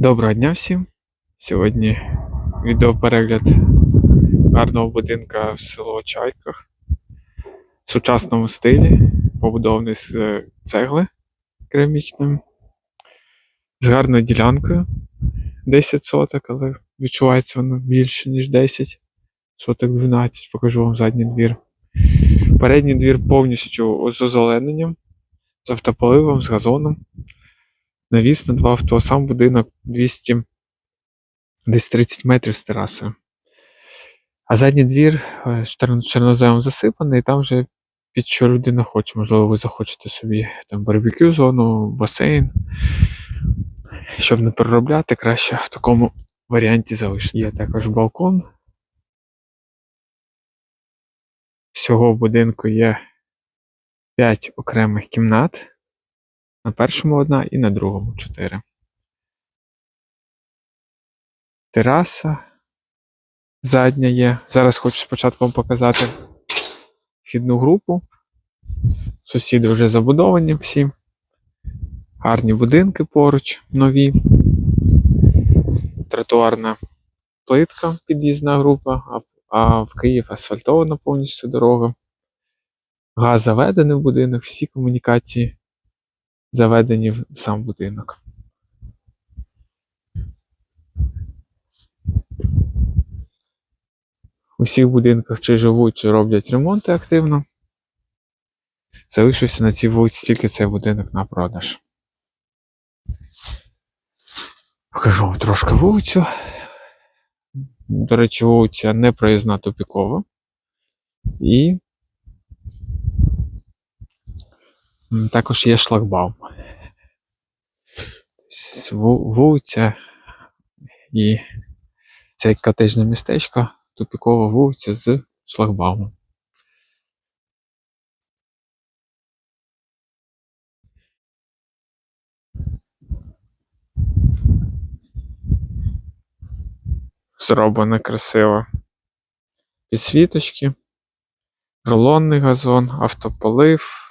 Доброго дня всім. Сьогодні відеоперегляд гарного будинка в село Чайках в сучасному стилі, побудований з е, цегли керамічної, з гарною ділянкою 10 соток, але відчувається воно більше, ніж 10 соток 12. Покажу вам задній двір. Передній двір повністю з озелененням, з автополивом, з газоном. Навіс на два авто, сам будинок 200, десь 30 метрів з терасою. А задній двір е, чорно- чорноземом засипаний, і там вже під що людина хоче. Можливо, ви захочете собі там барбекю зону, басейн. Щоб не переробляти, краще в такому варіанті залишити. Є також балкон. Всього в будинку є 5 окремих кімнат. На першому одна і на другому чотири. Тераса задня є. Зараз хочу спочатку вам показати вхідну групу. Сусіди вже забудовані всі. Гарні будинки поруч, нові. Тротуарна плитка, під'їзна група, а, в Київ асфальтована повністю дорога. Газ заведений в будинок, всі комунікації заведені в сам будинок. У всіх будинках чи живуть, чи роблять ремонти активно. Залишився на цій вулиці тільки цей будинок на продаж. Покажу вам трошки вулицю. До речі, вулиця не проїзна тупікова. І також є шлагбаум. Вулиця і це котежне містечко, тупікова вулиця з шлагбаумом. Зроблено красиво. Підсвіточки, рулонний газон, автополив,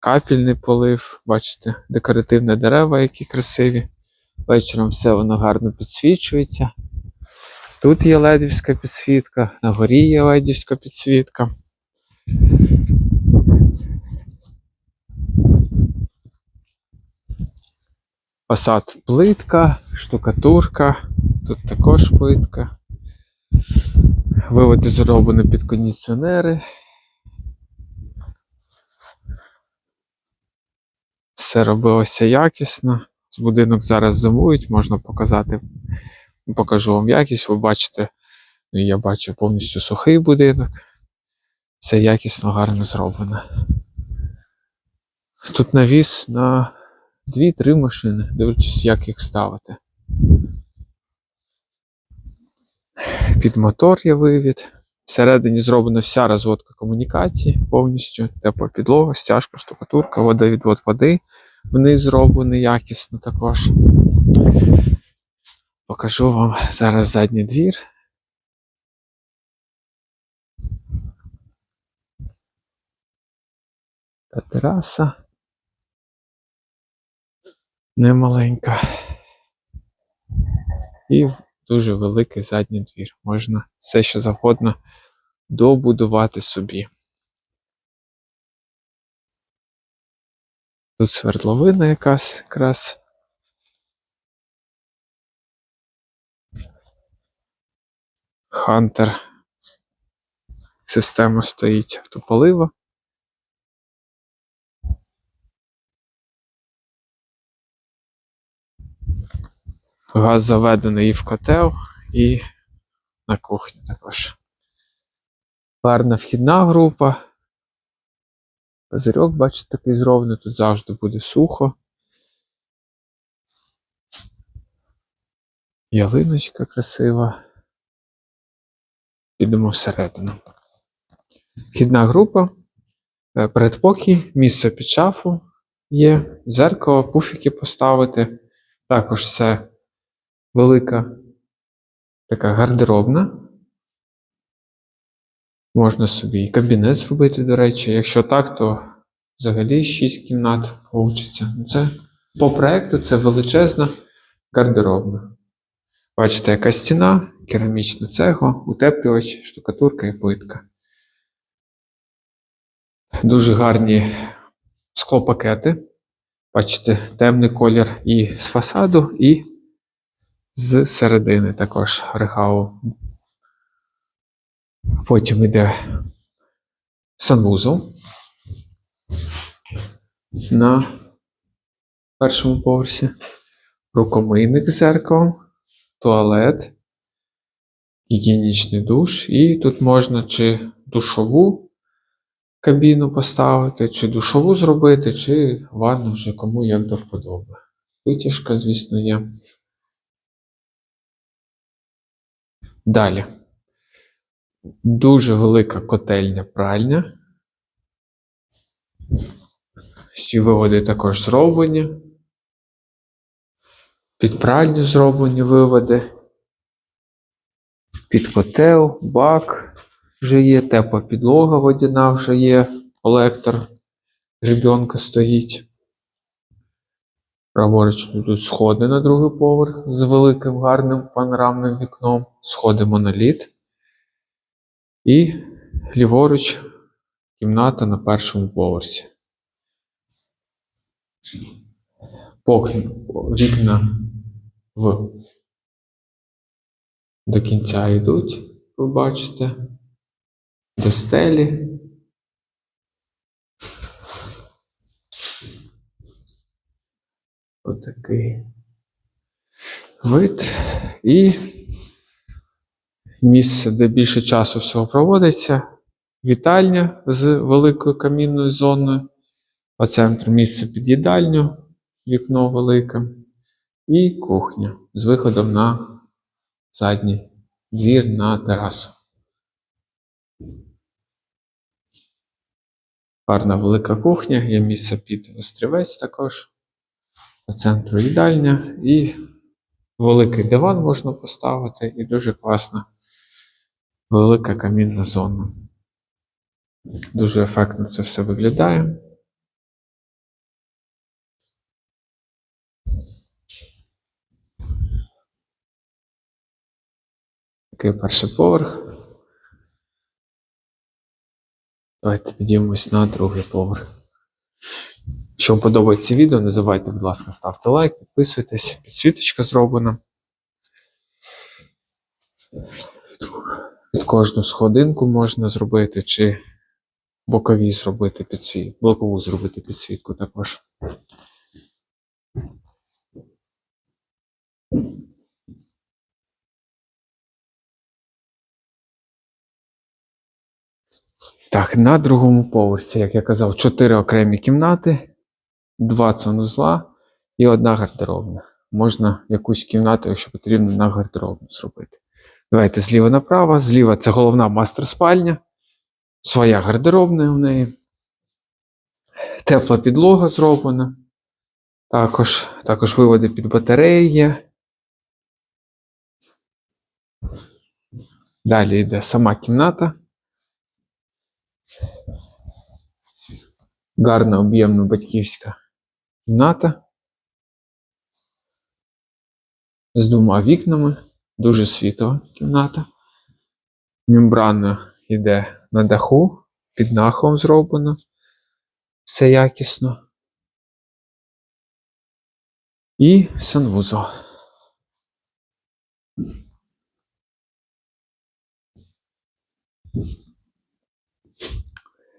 капельний полив. Бачите, декоративні дерева, які красиві. Вечором все воно гарно підсвічується. Тут є ледівська підсвітка, на горі є ледівська підсвітка. Фасад плитка, штукатурка, тут також плитка. Виводи зроблені під кондиціонери. Все робилося якісно. Будинок зараз зимують, можна показати. Покажу вам якість. Ви бачите, я бачу повністю сухий будинок. Все якісно, гарно зроблено. Тут навіс на 2-3 машини, дивлячись, як їх ставити. Під мотор є вивід. Всередині зроблена вся розводка комунікації повністю. Тепла підлога, стяжка, штукатурка, водовідвод води. Вниз зроблені якісно також. Покажу вам зараз задній двір. Та тераса. Немаленька. І дуже великий задній двір. Можна все що завгодно добудувати собі. Тут свердловина якась якраз. Хантер. Система стоїть автополива. Газ заведений і в котел, і на кухні також. Гарна вхідна група. Козирьок, бачите, такий зроблений, тут завжди буде сухо. Ялиночка красива. Підемо всередину. Вхідна група, е, передпокій, місце під шафу є, зеркало, пуфіки поставити. Також це велика така гардеробна. Можна собі і кабінет зробити, до речі. Якщо так, то взагалі 6 кімнат вийде. Це по проекту це величезна гардеробна. Бачите, яка стіна, керамічна цегла, утеплювач, штукатурка і плитка. Дуже гарні склопакети. Бачите, темний колір і з фасаду, і з середини також рехау. Потім йде санвузол на першому поверсі, рукомийник з зеркалом, туалет, гігієнічний душ, і тут можна чи душову кабіну поставити, чи душову зробити, чи ванну вже кому як до вподоби. Витяжка, звісно, є. Далі. Дуже велика котельня пральня. Всі виводи також зроблені. Під пральню зроблені виводи. Під котел, бак вже є, тепла підлога водяна вже є, колектор, гребенка стоїть. Праворуч тут сходи на другий поверх з великим гарним панорамним вікном, сходи моноліт. І ліворуч кімната на першому поверсі. Поки вікна в до кінця йдуть, ви бачите, до стелі. Отакий вид. І місце, де більше часу всього проводиться. Вітальня з великою камінною зоною. По центру місце під їдальню, вікно велике. І кухня з виходом на задній двір на терасу. Гарна велика кухня, є місце під острівець також. По центру їдальня і великий диван можна поставити, і дуже класна велика камінна зона. Дуже ефектно це все виглядає. Такий перший поверх. Давайте підіймемось на другий поверх. Якщо вам подобається відео, не забувайте, будь ласка, ставте лайк, підписуйтесь, підсвіточка зроблена. Під кожну сходинку можна зробити, чи бокові зробити підсвіт, бокову зробити підсвітку також. Так, на другому поверсі, як я казав, чотири окремі кімнати, два санузла і одна гардеробна. Можна якусь кімнату, якщо потрібно, на гардеробну зробити. Давайте зліва направо. Зліва це головна мастер-спальня, своя гардеробна у неї. Тепла підлога зроблена. Також, також виводи під батареї є. Далі йде сама кімната. Гарна об'ємна батьківська кімната. З двома вікнами. Дуже світова кімната. Мембрана йде на даху, під нахом зроблено. Все якісно. І санвузол.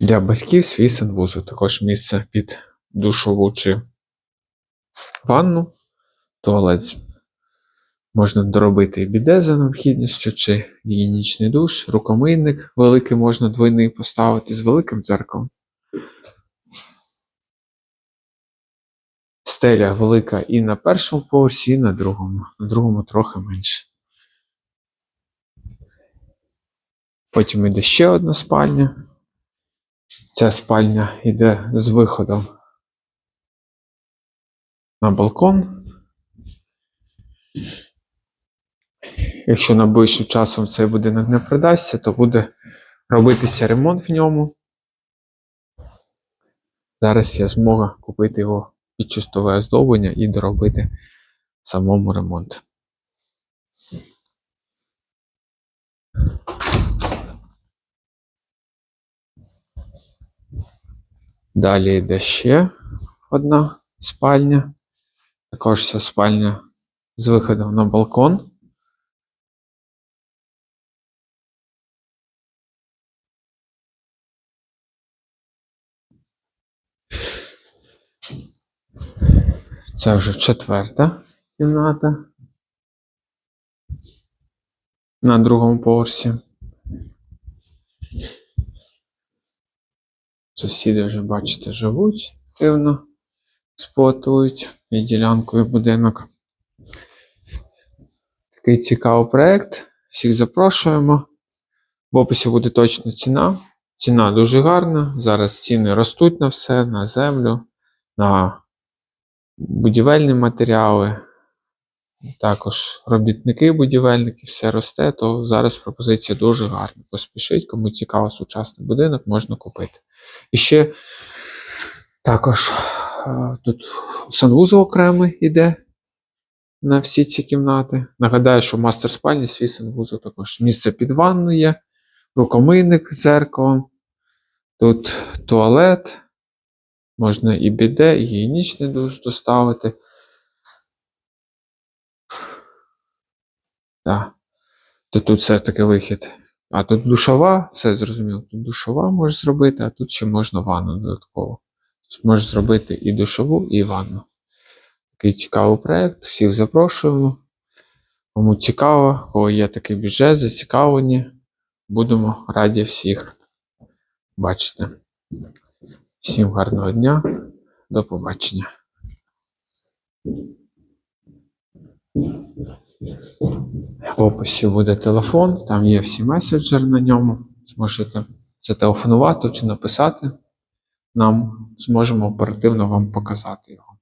Для батьків свій санвузол. Також місце під душову чи ванну, туалет. Можна доробити біде за необхідністю, чи гігієнічний душ, рукомийник великий можна двойний поставити з великим дзеркалом. Стеля велика і на першому поверсі, і на другому. На другому трохи менше. Потім йде ще одна спальня. Ця спальня йде з виходом на балкон. Якщо найближчим часом цей будинок не продасться, то буде робитися ремонт в ньому. Зараз є змога купити його під чистове оздоблення і доробити самому ремонту. Далі йде ще одна спальня. Також ця спальня з виходом на балкон. Це вже четверта кімната. На другому поверсі. Сусіди вже, бачите, живуть активно, експлуатують і ділянку, і будинок. Такий цікавий проєкт. Всіх запрошуємо. В описі буде точна ціна. Ціна дуже гарна. Зараз ціни ростуть на все, на землю, на будівельні матеріали. Також робітники, будівельники, все росте, то зараз пропозиція дуже гарна. Поспішіть, кому цікаво сучасний будинок, можна купити. І ще також тут санвузол окремий іде на всі ці кімнати. Нагадаю, що в мастер спальні свій санвузол також. Місце під ванну є, рукомийник з зеркалом. Тут туалет. Можна і біде, і гігієнічний душ доставити. Так. То тут все-таки вихід. А тут душова, все зрозуміло. Тут душова можеш зробити, а тут ще можна ванну додатково. Можеш зробити і душову, і ванну. Такий цікавий проєкт. Всіх запрошуємо. Кому цікаво, кого є такий бюджет, зацікавлені. Будемо раді всіх бачити. Всім гарного дня. До побачення. В описі буде телефон, там є всі меседжери на ньому. Зможете зателефонувати чи написати. Нам зможемо оперативно вам показати його.